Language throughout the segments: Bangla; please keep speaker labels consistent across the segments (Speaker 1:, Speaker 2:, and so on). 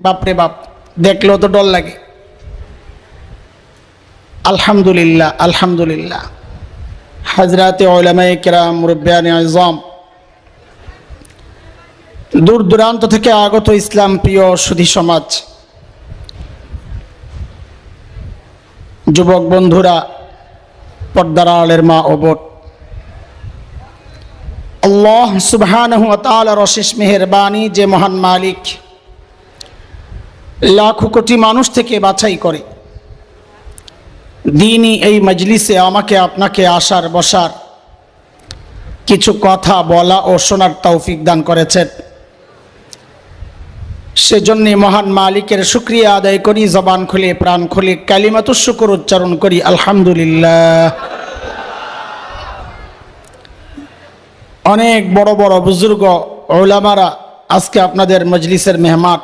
Speaker 1: বাপরে বাপ, দেখলেও তো ডর লাগে। আলহামদুলিল্লাহ আলহামদুলিল্লাহ। হাজরাতে ওলামাই কেরাম মুরব্বিয়ান আজম। দূর দূরান্ত থেকে আগত ইসলাম প্রিয় সুধী সমাজ। যুবক বন্ধুরা, পর্দার আড়ালের মা ও বোট আল্লাহ তাআলার অশেষ মেহেরবানি যে মহান মালিক লাখো কোটি মানুষ থেকে বাছাই করে। দিনই এই মজলিসে আমাকে, আপনাকে আসার, বসার কিছু কথা বলা ও শোনার তৌফিক দান করেছেন। সেজন্যে মহান মালিকের শুক্রিয়া আদায় করি, জবান খুলে, প্রাণ খুলে কালিমাত শুকুর উচ্চারণ করি, আলহামদুলিল্লাহ। অনেক বড় বড় বুজুর্গ, ওলামারা আজকে আপনাদের মজলিসের মেহমান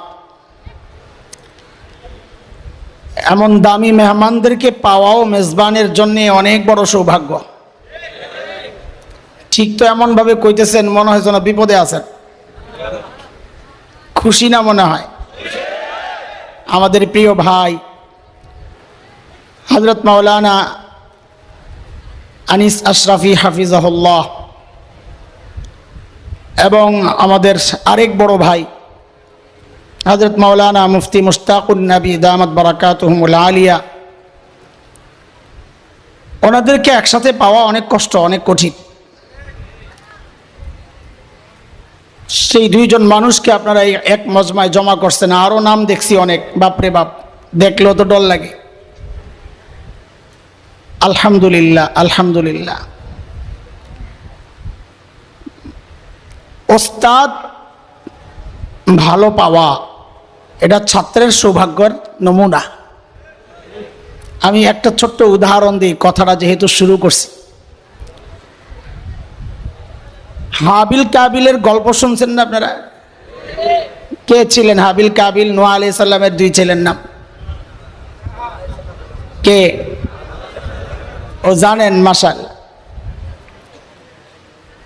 Speaker 1: এমন দামি মেহমানদেরকে পাওয়াও মেজবানের জন্য অনেক বড় সৌভাগ্য। ঠিক তো এমনভাবে কইতেছেন, মনে হয় যেন বিপদে আছেন। খুশি না মনে হয়? আমাদের প্রিয় ভাই হজরত মাওলানা আনিস আশরাফি হাফিজাহুল্লাহ এবং আমাদের আরেক বড় ভাই হজরত মাওলানা মুফতি মুশতাকুন নবী দামত বারাকাতুহমুল আলিয়া। ওনাদেরকে একসাথে পাওয়া অনেক কষ্ট, অনেক কঠিন। সেই দুইজন মানুষকে আপনারা এই এক মজমায় জমা করছেন আরও নাম দেখছি অনেক, বাপরে বাপ, দেখলেও তো ডর লাগে। আলহামদুলিল্লাহ আলহামদুলিল্লাহ। ওস্তাদ ভালো পাওয়া এটা ছাত্রের সৌভাগ্যের নমুনা। আমি একটা ছোট্ট উদাহরণ দিই, কথাটা যেহেতু শুরু করছি। হাবিল কাবিলের গল্প শুনছেন না আপনারা? কে ছিলেন হাবিল কাবিল? নোয়া আলি সাল্লামের দুই ছেলের নাম। কে? ও জানেন মাসাল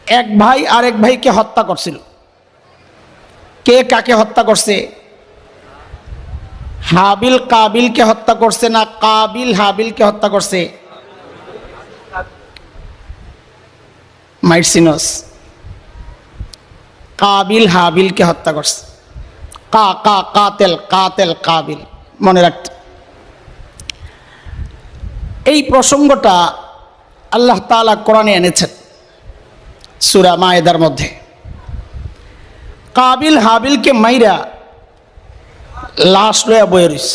Speaker 1: এক ভাই আরেক ভাইকে হত্যা করছিল। কে কাকে হত্যা করছে? হাবিল কাবিলকে হত্যা করছে না কাবিল হাবিলকে হত্যা করছে? মাইটসিনস কাবিল হাবিলকে হত্যা করছে। কা কা, কাতেল কাতেল কাবিল। মনে রাখতে এই প্রসঙ্গটা আল্লাহ তাআলা কোরআনে এনেছেন সুরা মায়েদার মধ্যে। কাবিল হাবিলকে মাইরা লাশ লয়া বইরিস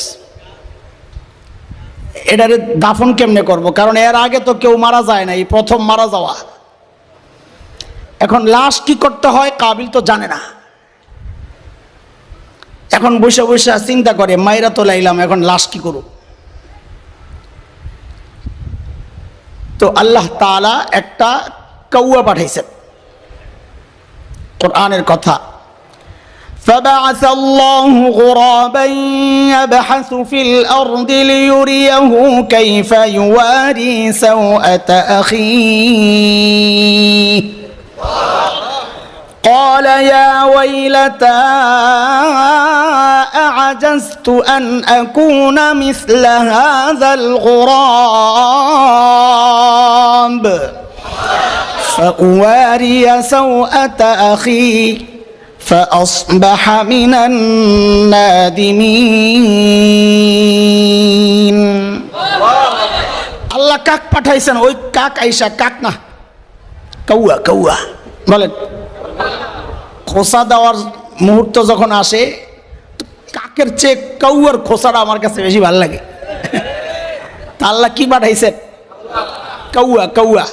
Speaker 1: এটারে দাফন কেমনে করব? কারণ এর আগে তো কেউ মারা যায় না এই প্রথম মারা যাওয়া। এখন লাশ কি করতে হয় কাবিল তো জানে না। এখন বসে বসে চিন্তা করে, মাইরা তো লাইলাম, এখন লাশ কি করু তো আল্লাহ তাআলা একটা কৌয়া পাঠাইছেন। কোরআনের কথা। فبعث الله غرابا يبحث في الأرض ليريه كيف يواري سوءة أخيه. قال يا ويلتى أعجزت أن أكون مثل هذا الغراب. فأواري سوءة أخي. فأصبح من النادمين আল্লাহ কাক পাঠাইছেন ওই কাক আইসা কাক না কৌয়া কৌয়া বলেন খোসা দেওয়ার মুহূর্ত যখন আসে তো কাকের চেয়ে কৌয়ার খোসাটা আমার কাছে বেশি ভালো লাগে তা আল্লাহ কি পাঠাইছেন কৌয়া কৌয়া